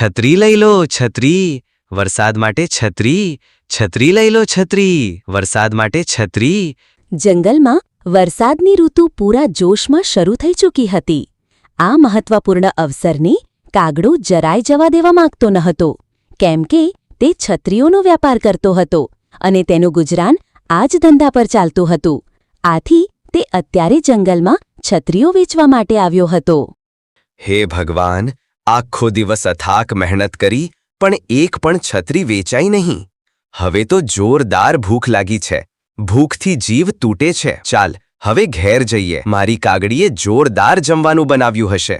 છત્રી લઈ લો છત્રી. વરસાદ માટે છત્રી છત્રી લઈ લો છત્રી. વરસાદ માટે છત્રી. જંગલમાં વરસાદની ઋતુ પૂરા જોશમાં શરૂ થઈ ચૂકી હતી. આ મહત્વપૂર્ણ અવસરની કાગડો જરાય જવા દેવા માંગતો ન હતો કેમ કે તે છત્રીઓનો વ્યાપાર કરતો હતો અને તેનું ગુજરાન આ જ ધંધા પર ચાલતું હતું. આથી તે અત્યારે જંગલમાં છત્રીઓ વેચવા માટે આવ્યો હતો. હે ભગવાન આખો દિવસ અથાક મહેનત કરી, પણ એક પણ છત્રી વેચાઈ નહીં. હવે તો જોરદાર ભૂખ લાગી છે. ભૂખથી જીવ તૂટે છે. ચાલ, હવે ઘેર જઈએ. મારી કાગડીએ જોરદાર જમવાનું બનાવ્યું હશે.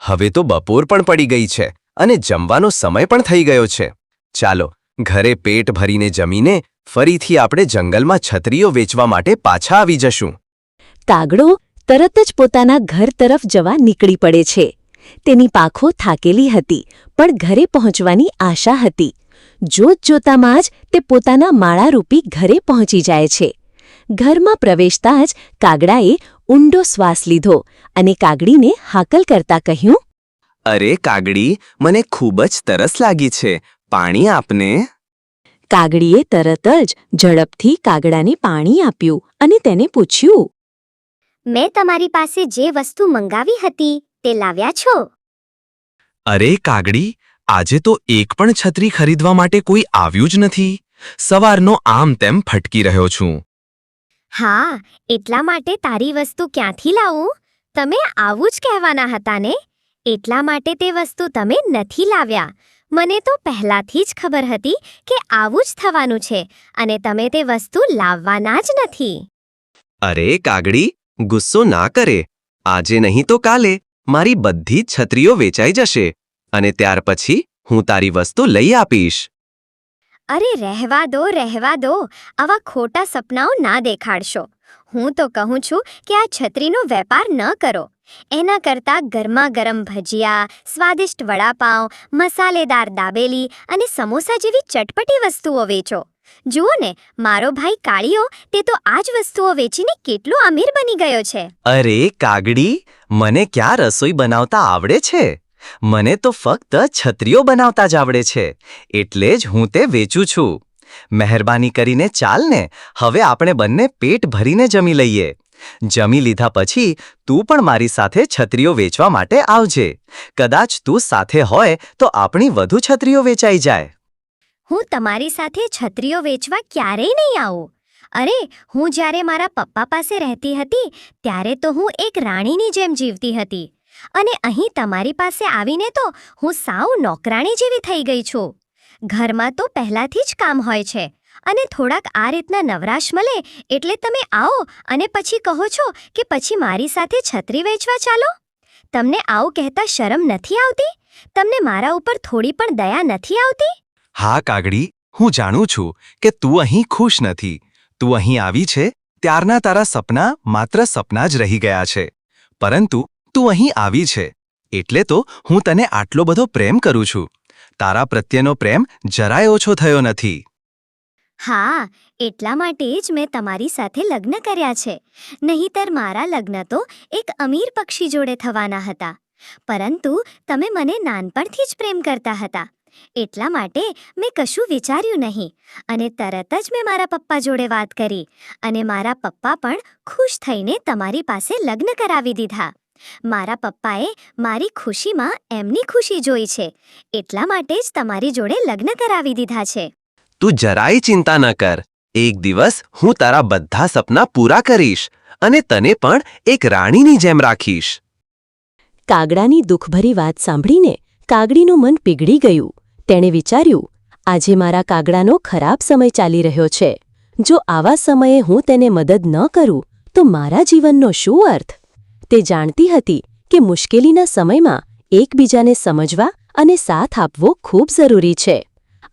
હવે તો બપોર પણ પડી ગઈ છે અને જમવાનો સમય પણ થઈ ગયો છે. ચાલો, ઘરે પેટ ભરીને જમીને ફરીથી આપણે જંગલમાં છત્રીઓ વેચવા માટે પાછા આવી જશું. કાગડો તરત જ પોતાના ઘર તરફ જવા નીકળી પડે છે. તેની પાંખો થાકેલી હતી પણ ઘરે પહોંચવાની આશા હતી. જોત જોતામાં જ તે પોતાના માળારૂપી ઘરે પહોંચી જાય છે. ઘરમાં પ્રવેશતા જ કાગડાએ ઊંડો શ્વાસ લીધો અને કાગડીને હાકલ કરતા કહ્યું અરે કાગડી મને ખૂબ જ તરસ લાગી છે. પાણી આપને? કાગડીએ તરત જ ઝડપથી કાગડાને પાણી આપ્યું અને તેને પૂછ્યું મેં તમારી પાસે જે વસ્તુ મંગાવી હતી તે લાવ્યા છો? અરે કાગડી આજે તો એક પણ છત્રી ખરીદવા માટે કોઈ આવ્યું જ નથી. સવારનો આમ તેમ ફટકી રહ્યો છું. હા એટલા માટે તારી વસ્તુ ક્યાંથી લાવું? તમે આવું જ કહેવાના હતા ને? એટલા માટે તે વસ્તુ તમે નથી લાવ્યા. મને તો પહેલાથી જ ખબર હતી કે આવું જ થવાનું છે અને તમે તે વસ્તુ લાવવાના જ નથી. અરે કાગડી ગુસ્સો ના કરે. આજે નહીં તો કાલે. મારી બધી જ છત્રીઓ વેચાઈ જશે અને ત્યાર પછી હું તારી વસ્તુ લઈ આપીશ. અરે, રહેવા દો રહેવા દો. આવા ખોટા સપનાઓ ના દેખાડશો. હું તો કહું છું કે આ છત્રીનો વેપાર ન કરો. એના કરતાં ગરમા ગરમ ભજીયા, સ્વાદિષ્ટ વડાપાઉં મસાલેદાર દાબેલી અને સમોસા જેવી ચટપટી વસ્તુઓ વેચો. જુઓ ને, મારો ભાઈ કાળીઓ તે તો આ જ વસ્તુઓ વેચીને કેટલો અમીર બની ગયો છે. અરે, કાગડી, મને ક્યાં રસોઈ બનાવતા આવડે છે? મને તો ફક્ત છત્રીઓ બનાવતા જ આવડે છે, એટલે જ હું તે વેચું છું. મહેરબાની કરીને ચાલ ને, હવે આપણે બંને પેટ ભરીને જમી લઈએ. જમી લીધા પછી તું પણ મારી સાથે છત્રીઓ વેચવા માટે આવજે. કદાચ તું સાથે હોય તો આપણી વધુ છત્રીઓ વેચાઈ જાય. હું તમારી સાથે છત્રીઓ વેચવા ક્યારેય નહીં આવું. અરે, હું જ્યારે મારા પપ્પા પાસે રહેતી હતી, ત્યારે તો હું એક રાણીની જેમ જીવતી હતી. અને અહીં તમારી પાસે આવીને તો હું સાવ નોકરાણી જેવી થઈ ગઈ છું. ઘરમાં તો પહેલાથી જ કામ હોય છે, અને થોડાક આ રીતના નવરાશ મળે એટલે તમે આવો અને પછી કહો છો કે પછી મારી સાથે છત્રી વેચવા ચાલો. તમને આવું કહેતા શરમ નથી આવતી? તમને મારા ઉપર થોડી પણ દયા નથી આવતી? હા કાગડી, હું જાણું છું કે તું અહીં ખુશ નથી. તું અહીં આવી છે, ત્યારના તારા સપના માત્ર સપના જ રહી ગયા છે. પરંતુ તું અહીં આવી છે, એટલે તો હું તને આટલો બધો પ્રેમ કરું છું. તારા પ્રત્યેનો પ્રેમ જરાય ઓછો થયો નથી. હા, એટલા માટે જ મેં તમારી સાથે લગ્ન કર્યા છે. નહીંતર મારા લગ્ન તો એક અમીર પક્ષી જોડે થવાના હતા. પરંતુ તમે મને નાનપણથી જ પ્રેમ કરતા હતા. એટલા માટે મેં કશું વિચાર્યું નહીં. અને તરત જ મેં મારા પપ્પા જોડે વાત કરી અને મારા પપ્પા પણ ખુશ થઈને તમારી પાસે લગ્ન કરાવી દીધા. મારા પપ્પાએ મારી ખુશીમાં એમની ખુશી જોઈ છે. એટલા માટે જ તમારી જોડે લગ્ન કરાવી દીધા છે. તું જરાય ચિંતા ન કર. એક દિવસ હું તારા બધા સપના પૂરા કરીશ અને તને પણ એક રાણીની જેમ રાખીશ. કાગડાની દુઃખભરી વાત સાંભળીને કાગડીનું મન પીગળી ગયું. તેણે વિચાર્યું, આજે મારા કાગડાનો ખરાબ સમય ચાલી રહ્યો છે. જો આવા સમયે હું તેને મદદ ન કરું, તો મારા જીવનનો શું અર્થ? તે જાણતી હતી કે મુશ્કેલીના સમયમાં એકબીજાને સમજવા અને સાથ આપવો ખૂબ જરૂરી છે.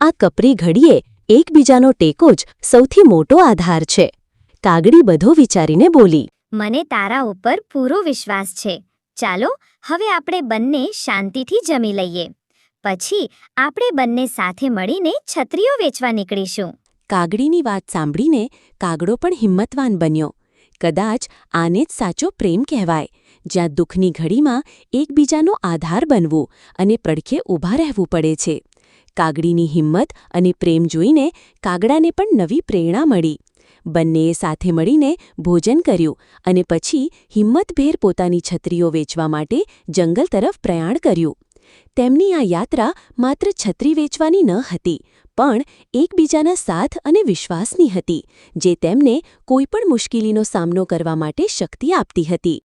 આ કપરી ઘડીએ એકબીજાનો ટેકો જ સૌથી મોટો આધાર છે. કાગડી બધો વિચારીને બોલી, મને તારા ઉપર પૂરો વિશ્વાસ છે. ચાલો, હવે આપણે બંને શાંતિથી જમી લઈએ. પછી આપણે બંને સાથે મળીને છત્રીઓ વેચવા નીકળીશું. કાગડીની વાત સાંભળીને કાગડો પણ હિંમતવાન બન્યો. કદાચ આને જ સાચો પ્રેમ કહેવાય, જ્યાં દુઃખની ઘડીમાં એકબીજાનો આધાર બનવું અને પડખે ઊભા રહેવું પડે છે. કાગડીની હિંમત અને પ્રેમ જોઈને કાગડાને પણ નવી પ્રેરણા મળી. બંનેએ સાથે મળીને ભોજન કર્યું અને પછી હિંમતભેર પોતાની છત્રીઓ વેચવા માટે જંગલ તરફ પ્રયાણ કર્યું. તેમની આ યાત્રા માત્ર છત્રી વેચવાની ન હતી પણ એકબીજાના સાથ અને વિશ્વાસની હતી જે તેમને કોઈપણ મુશ્કેલીનો સામનો કરવા માટે શક્તિ આપતી હતી.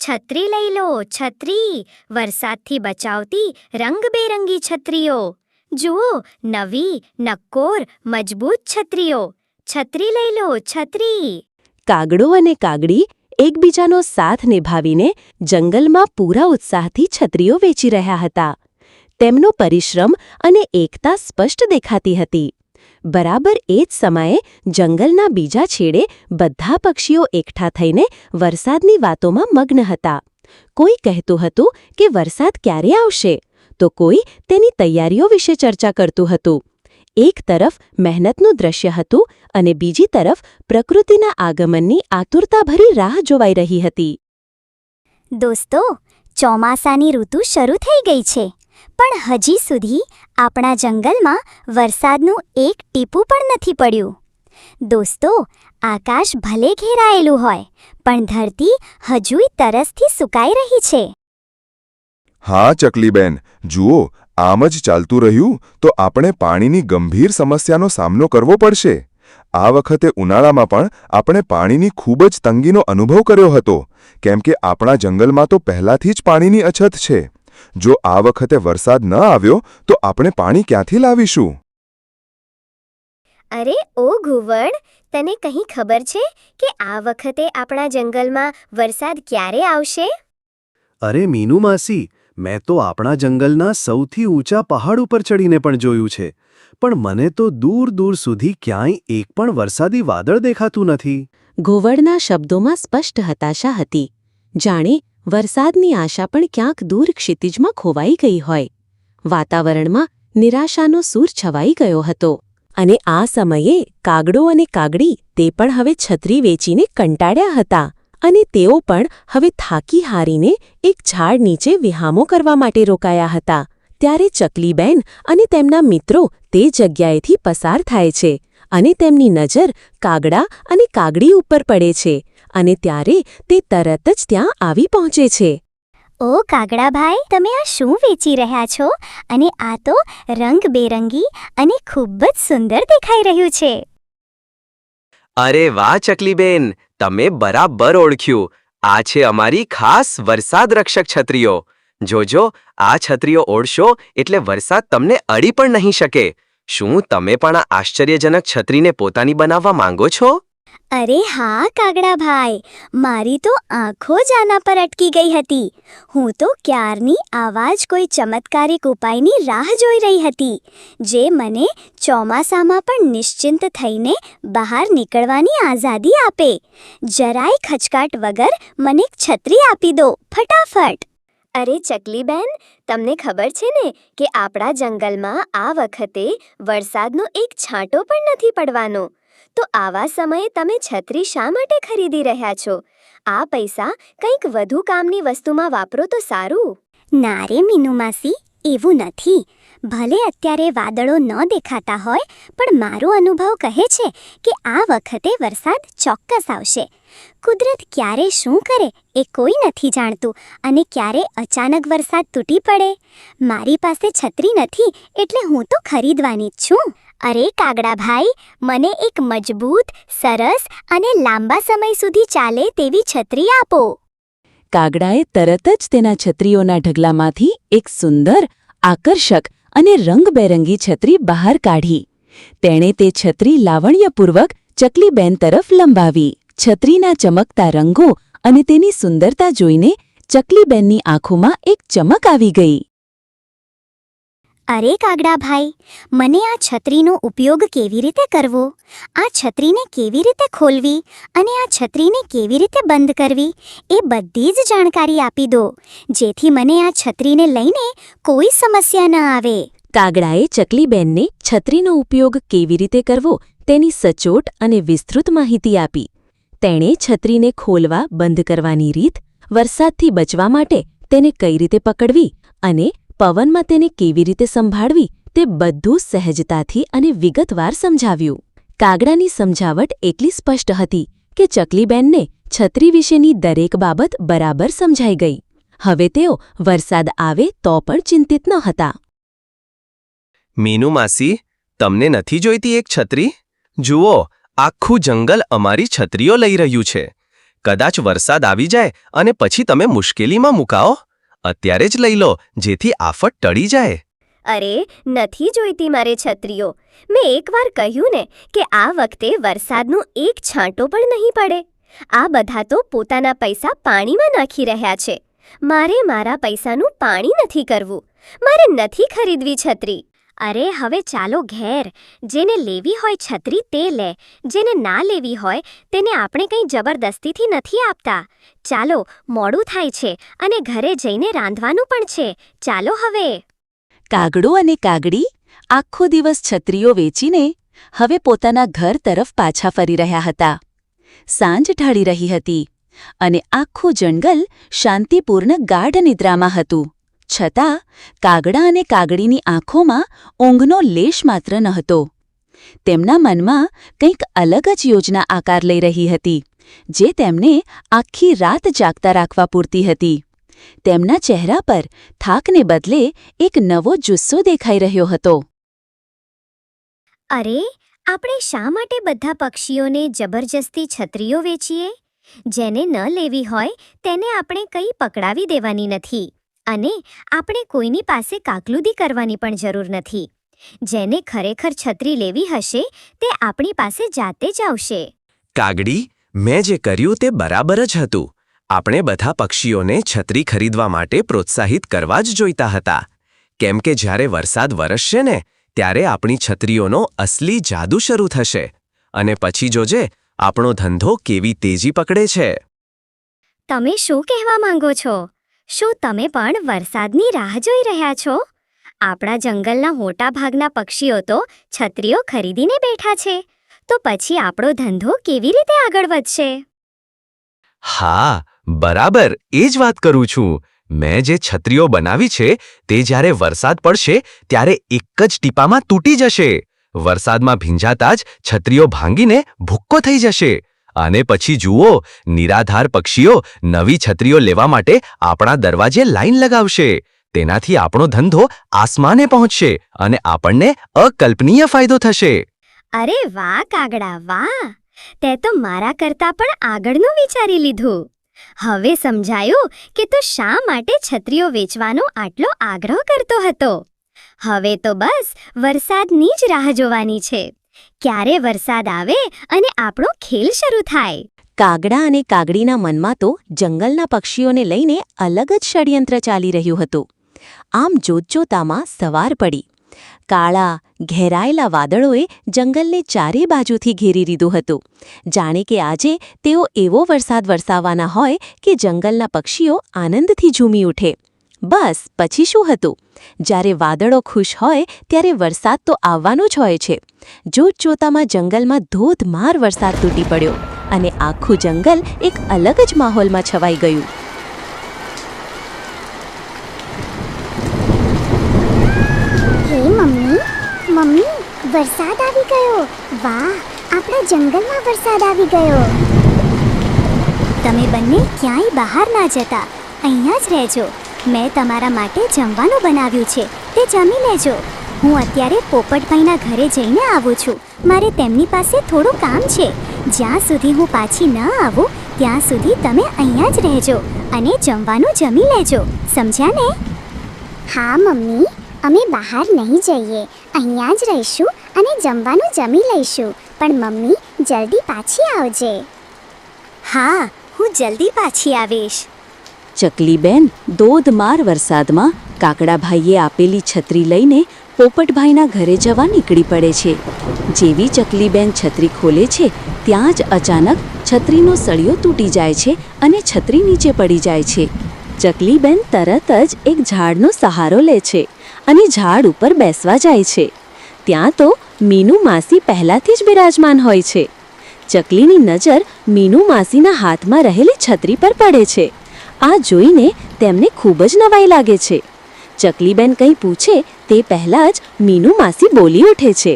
છત્રી લઈ લો છત્રી! વરસાદથી બચાવતી રંગબેરંગી છત્રીઓ. જુઓ નવી નક્કોર મજબૂત છત્રીઓ. છત્રી લઈ લો છત્રી! કાગડો અને કાગડી એકબીજાનો સાથ નિભાવીને જંગલમાં પૂરા ઉત્સાહથી છત્રીઓ વેચી રહ્યા હતા. તેમનો પરિશ્રમ અને એકતા સ્પષ્ટ દેખાતી હતી. બરાબર એ જ સમયે જંગલના બીજા છેડે બધા પક્ષીઓ એકઠા થઈને વરસાદની વાતોમાં મગ્ન હતા. કોઈ કહેતું હતું કે વરસાદ ક્યારે આવશે? તો કોઈ તેની તૈયારીઓ વિશે ચર્ચા કરતું હતું. એક તરફ મહેનતનું દ્રશ્ય હતું અને બીજી તરફ પ્રકૃતિના આગમનની આતુરતાભરી રાહ જોવાઈ રહી હતી. દોસ્તો ચોમાસાની ઋતુ શરૂ થઈ ગઈ છે પણ હજી સુધી આપણા જંગલમાં વરસાદનું એક ટીપું પણ નથી પડ્યું. દોસ્તો આકાશ ભલે ઘેરાયેલું હોય પણ ધરતી હજુય તરસથી સુકાઈ રહી છે. હા ચકલીબેન જુઓ આમ જ ચાલતું રહ્યું તો આપણે પાણીની ગંભીર સમસ્યાનો સામનો કરવો પડશે. આ વખતે ઉનાળામાં પણ આપણે પાણીની ખૂબ જ તંગીનો અનુભવ કર્યો હતો કેમ કે આપણા જંગલમાં તો પહેલાથી જ પાણીની અછત છે. જો આ વખતે વરસાદ ન આવ્યો તો આપણે પાણી ક્યાંથી લાવીશું? અરે ઓ ઘુવડ તને કંઈ ખબર છે કે આ વખતે આપણા જંગલમાં વરસાદ ક્યારે આવશે? અરે મીનુ માસી મેં તો આપણા જંગલના સૌથી ઊંચા પહાડ ઉપર ચડીને પણ જોયું છે, પણ મને તો દૂર દૂર સુધી ક્યાંય એક પણ વરસાદી વાદળ દેખાતું નથી. ઘુવડના શબ્દોમાં સ્પષ્ટ હતાશા હતી. જાણે વરસાદની આશા પણ ક્યાંક દૂર ક્ષિતિજમાં ખોવાઈ ગઈ હોય. વાતાવરણમાં નિરાશાનો સૂર છવાઈ ગયો હતો. અને આ સમયે કાગડો અને કાગડી તે પણ હવે છત્રી વેચીને કંટાળ્યા હતા. અને તેઓ પણ હવે થાકી હારીને એક ઝાડ નીચે વિહામો કરવા માટે રોકાયા હતા. ત્યારે ચકલીબેન અને તેમના મિત્રો તે જગ્યાએથી પસાર થાય છે અને તેમની નજર કાગડા અને કાગડી ઉપર પડે છે અને ત્યારે તે તરત જ ત્યાં આવી પહોંચે છે. ઓ કાગડાભાઈ તમે આ શું વેચી રહ્યા છો? અને આ તો રંગબેરંગી અને ખૂબ જ સુંદર દેખાઈ રહ્યું છે. અરે વાહ ચકલીબેન તમે બરાબર ઓળખ્યું. આ છે અમારી ખાસ વરસાદ રક્ષક છત્રીઓ. જોજો, આ છત્રીઓ ઓળશો એટલે વરસાદ તમને અડી પણ નહીં શકે. શું તમે પણ આ આશ્ચર્યજનક છત્રીને પોતાની બનાવવા માંગો છો? અરે હા કાગડા ભાઈ મારી તો આંખો જ આના પર અટકી ગઈ હતી. હું તો ક્યારની આવા જ કોઈ ચમત્કારિક ઉપાયની રાહ જોઈ રહી હતી, જે મને ચોમાસામાં પણ નિશ્ચિંત થઈને બહાર નીકળવાની આઝાદી આપે. જરાય ખચકાટ વગર મને છત્રી આપી દો, ફટાફટ. અરે ચકલીબેન, તમને ખબર છે ને કે આપણા જંગલમાં આ વખતે વરસાદનો એક છાંટો પણ નથી પડવાનો. તો આવા સમયે તમે છત્રી શા માટે ખરીદી રહ્યા છો? આ પૈસા કંઈક વધુ કામની વસ્તુમાં વાપરો તો સારું. ના રે મીનુ એવું નથી. ભલે અત્યારે વાદળો ન દેખાતા હોય, પણ મારો અનુભવ કહે છે કે આ વખતે વરસાદ ચોક્કસ આવશે. કુદરત ક્યારે શું કરે એ કોઈ નથી જાણતું અને ક્યારે અચાનક વરસાદ તૂટી પડે? મારી પાસે છત્રી નથી એટલે હું તો ખરીદવાની જ છું. અરે કાગડાભાઈ મને એક મજબૂત, સરસ અને લાંબા સમય સુધી ચાલે તેવી છત્રી આપો. કાગડાએ તરત જ તેના છત્રીઓના ઢગલામાંથી એક સુંદર, આકર્ષક અને રંગબેરંગી છત્રી બહાર કાઢી. તેણે તે છત્રી લાવણ્યપૂર્વક ચકલીબેન તરફ લંબાવી. છત્રીના ચમકતા રંગો અને તેની સુંદરતા જોઈને ચકલીબેનની આંખોમાં એક ચમક આવી ગઈ. અરે કાગડા ભાઈ મને આ છત્રીનો ઉપયોગ કેવી રીતે કરવો? આ છત્રીને કેવી રીતે ખોલવી અને આ છત્રીને કેવી રીતે બંધ કરવી? એ બધી જ જાણકારી આપી દો, જેથી મને આ છત્રીને લઈને કોઈ સમસ્યા ન આવે. કાગડાએ ચકલીબેનને છત્રીનો ઉપયોગ કેવી રીતે કરવો તેની સચોટ અને વિસ્તૃત માહિતી આપી. તેણે છત્રીને ખોલવા બંધ કરવાની રીત વરસાદથી બચવા માટે તેને કઈ રીતે પકડવી અને પવનમાં તેને કેવી રીતે સંભાળવી તે બધું સહેજતાથી અને વિગતવાર સમજાવ્યું. કાગડાની સમજાવટ એટલી સ્પષ્ટ હતી કે ચકલીબેનને છત્રી વિશેની દરેક બાબત બરાબર સમજાઈ ગઈ. હવે તેઓ વરસાદ આવે તો પણ ચિંતિત ન હતા. મીનુ માસી, તમને નથી જોઈતી એક છત્રી? જુઓ, આખું જંગલ અમારી છત્રીઓ લઈ રહ્યું છે. કદાચ વરસાદ આવી જાય અને પછી તમે મુશ્કેલીમાં મુકાઓ? અત્યારે જ લઈ લો, જેથી આફત ટળી જાય. અરે, નથી જોઈતી મારે છત્રીઓ. મેં એકવાર કહ્યું ને કે આ વખતે વરસાદનું એક છાંટો પણ નહીં પડે. આ બધા તો પોતાના પૈસા પાણીમાં નાખી રહ્યા છે. મારે મારા પૈસાનું પાણી નથી કરવું. મારે નથી ખરીદવી છત્રી. અરે, હવે ચાલો ઘેર. જેને લેવી હોય છત્રી તે લે. જેને ના લેવી હોય તેને આપણે કંઈ જબરદસ્તીથી નથી આપતા. ચાલો, મોડું થાય છે અને ઘરે જઈને રાંધવાનું પણ છે. ચાલો હવે. કાગડો અને કાગડી આખો દિવસ છત્રીઓ વેચીને હવે પોતાના ઘર તરફ પાછા ફરી રહ્યા હતા. સાંજ ઢળી રહી હતી અને આખું જંગલ શાંતિપૂર્ણ ગાઢ નિદ્રામાં હતું. છતાં, કાગડા અને કાગડીની આંખોમાં ઊંઘનો લેશ માત્ર ન તેમના મનમાં કંઈક અલગ જ યોજના આકાર લઈ રહી હતી, જે તેમને આખી રાત જાગતા રાખવા પૂરતી હતી. તેમના ચહેરા પર થાકને બદલે એક નવો જુસ્સો દેખાઈ રહ્યો હતો. અરે, આપણે શા માટે બધા પક્ષીઓને જબરજસ્તી છત્રીઓ વેચીએ? જેને ન લેવી હોય, તેને આપણે કંઈ પકડાવી દેવાની નથી. અને આપણે કોઈની પાસે કાકલુદી કરવાની પણ જરૂર નથી. જેને ખરેખર છત્રી લેવી હશે તે આપણી પાસે જાતે જ આવશે. કાગડી મેં જે કર્યું તે બરાબર જ હતું. આપણે બધા પક્ષીઓને છત્રી ખરીદવા માટે પ્રોત્સાહિત કરવા જ જોઈતા હતા. કેમ કે જ્યારે વરસાદ વરસશે ને ત્યારે આપણી છત્રીઓનો અસલી જાદુ શરૂ થશે. અને પછી જોજે આપણો ધંધો કેવી તેજી પકડે છે. તમે શું કહેવા માંગો છો? શું તમે પણ વરસાદની રાહ જોઈ રહ્યા છો? આપણા જંગલના મોટા ભાગના પક્ષીઓ તો છત્રીઓ ખરીદીને બેઠા છે. તો પછી આપણો ધંધો કેવી રીતે આગળ વધશે? હા, બરાબર, એ જ વાત કરું છું. મેં જે છત્રીઓ બનાવી છે, તે જ્યારે વરસાદ પડશે, ત્યારે એક જ ટીપામાં તૂટી જશે. વરસાદમાં ભીંજાતા જ છત્રીઓ ભાંગીને ભૂક્કો થઈ જશે. અને પછી જુઓ, નિરાધાર પક્ષીઓ નવી છત્રીઓ લેવા માટે આપણા દરવાજે લાઈન લગાવશે. તેનાથી આપણો ધંધો આસમાને પહોંચશે અને આપણને અકલ્પનીય ફાયદો થશે. અરે વાહ, કાગડા, વાહ! તે તો મારા કરતાં પણ આગળનું વિચારી લીધું. હવે સમજાયું કે તું શા માટે છત્રીઓ વેચવાનો આટલો આગ્રહ કરતો હતો. હવે તો બસ વરસાદની જ રાહ જોવાની છે. ક્યારે વરસાદ આવે અને આપણો ખેલ શરૂ થાય? કાગડા અને કાગડીના મનમાં તો જંગલના પક્ષીઓને લઈને અલગ જ ષડયંત્ર ચાલી રહ્યું હતું. આમ જોતજોતામાં સવાર પડી. કાળા, ઘેરાયેલા વાદળોએ જંગલને ચારે બાજુથી ઘેરી લીધું હતું. જાણે કે આજે તેઓ એવો વરસાદ વરસાવવાના હોય કે જંગલના પક્ષીઓ આનંદથી ઝૂમી ઉઠે. બસ, પછી શું હતું? જ્યારે વાદળો ખુશ હોય, ત્યારે વરસાદ તો આવવાનો જ હોય છે. જોતજોતામાં જંગલમાં ધોધમાર વરસાદ તૂટી પડ્યો અને આખું જંગલ એક અલગ જ માહોલમાં છવાઈ ગયું. મમ્મી મમ્મી, વરસાદ આવી ગયો. વાહ, આપણા જંગલમાં વરસાદ આવી ગયો. તમે બંને ક્યાંય બહાર ના જતા, અહીંયા જ રહેજો. મેં તમારા માટે જમવાનું બનાવ્યું છે. તે જમી લેજો. હું અત્યારે પોપટભાઈના ઘરે જઈને આવું છું. મારે તેમની પાસે થોડું કામ છે. જ્યાં સુધી હું પાછી ન આવું ત્યાં સુધી તમે અહીંયા જ રહેજો અને જમવાનું જમી લેજો. સમજ્યા ને? હા મમ્મી. અમે બહાર નહીં જઈએ. અહીંયા જ રહીશું અને જમવાનું જમી લઈશું. પણ મમ્મી જલ્દી પાછી આવજે. હા હું જલ્દી પાછી આવીશ. ચકલીબેન ધોધમાર વરસાદમાં કાકડાભાઈએ આપેલી છત્રી લઈને પોપટભાઈના ઘરે જવા નીકળી પડે છે. જેવી ચકલીબેન છત્રી ખોલે છે, ત્યાં જ અચાનક છત્રીનો સળિયો તૂટી જાય છે અને છત્રી નીચે પડી જાય છે. ચકલીબેન તરત જ એક ઝાડનો સહારો લે છે અને ઝાડ ઉપર બેસવા જાય છે. ત્યાં તો મીનુ માસી પહેલાથી જ બિરાજમાન હોય છે. ચકલીની નજર મીનુ માસીના હાથમાં રહેલી છત્રી પર પડે છે. આ જોઈને તેમને ખૂબ જ નવાઈ લાગે છે. ચકલીબેન કંઈ પૂછે તે પહેલાં જ મીનુ માસી બોલી ઉઠે છે.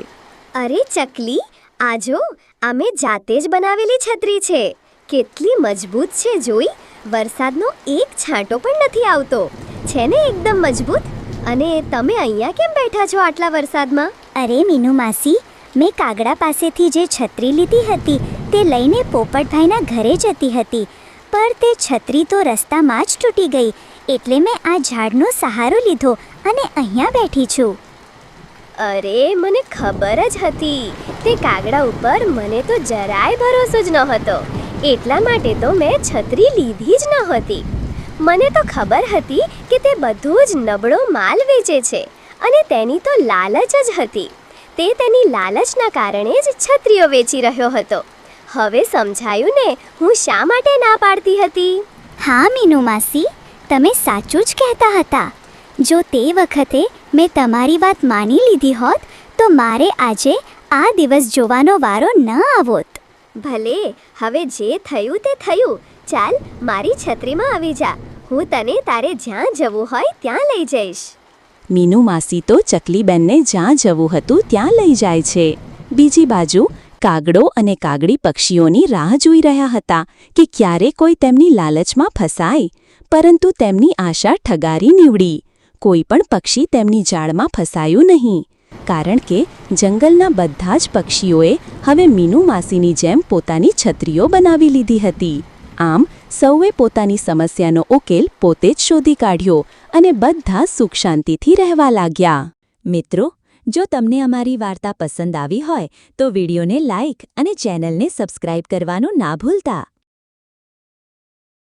અરે ચકલી આ જો અમે જાતે જ બનાવેલી છત્રી છે. કેટલી મજબૂત છે જોઈ વરસાદનો એક છાંટો પણ નથી આવતો. છે ને એકદમ મજબૂત? અને તમે અહીંયા કેમ બેઠા છો આટલા વરસાદમાં? અરે મીનુ માસી મેં કાગડા પાસેથી જે છત્રી લીધી હતી તે લઈને પોપટભાઈના ઘરે જતી હતી. પર તે છત્રી તો રસ્તામાં જ તૂટી ગઈ, એટલે મેં આ ઝાડનો સહારો લીધો અને અહીંયા બેઠી છું. અરે, મને ખબર જ હતી. તે કાગડા ઉપર મને તો જરાય ભરોસો જ નહોતો. એટલા માટે તો મેં છત્રી લીધી જ નહોતી. મને તો ખબર હતી કે તે બધું જ નબળો માલ વેચે છે અને તેની તો લાલચ જ હતી. તે તેની લાલચના કારણે જ છત્રીઓ વેચી રહ્યો હતો. હવે સમજાયું ને હું શા માટે ના પાડતી હતી? હા મીનુ માસી તમે સાચું જ કહેતા હતા. જો તે વખતે મેં તમારી વાત માની લીધી હોત તો મારે આજે આ દિવસ જોવાનો વારો ન આવોત. ભલે હવે જે થયું તે થયું. ચાલ મારી છત્રીમાં આવી જા. હું તને તારે જ્યાં જવું હોય ત્યાં લઈ જઈશ. મીનુ માસી તો ચકલીબેનને જ્યાં જવું હતું ત્યાં લઈ જાય છે. બીજી બાજુ કાગડો અને કાગડી પક્ષીઓની રાહ જોઈ રહ્યા હતા કે ક્યારે કોઈ તેમની લાલચમાં ફસાય, પરંતુ તેમની આશા ઠગારી નીવડી. કોઈ પણ પક્ષી તેમની જાળમાં ફસાયું નહીં, કારણ કે જંગલના બધા જ પક્ષીઓએ હવે મીનુ માસીની જેમ પોતાની છત્રીઓ બનાવી લીધી હતી. આમ, સૌએ પોતાની સમસ્યાનો ઉકેલ પોતે જ શોધી કાઢ્યો અને બધા સુખ શાંતિથી રહેવા લાગ્યા. મિત્રો જો તમને અમારી વાર્તા પસંદ આવી હોય તો વિડીયોને લાઇક અને ચેનલને સબસ્ક્રાઇબ કરવાનું ના ભૂલતા.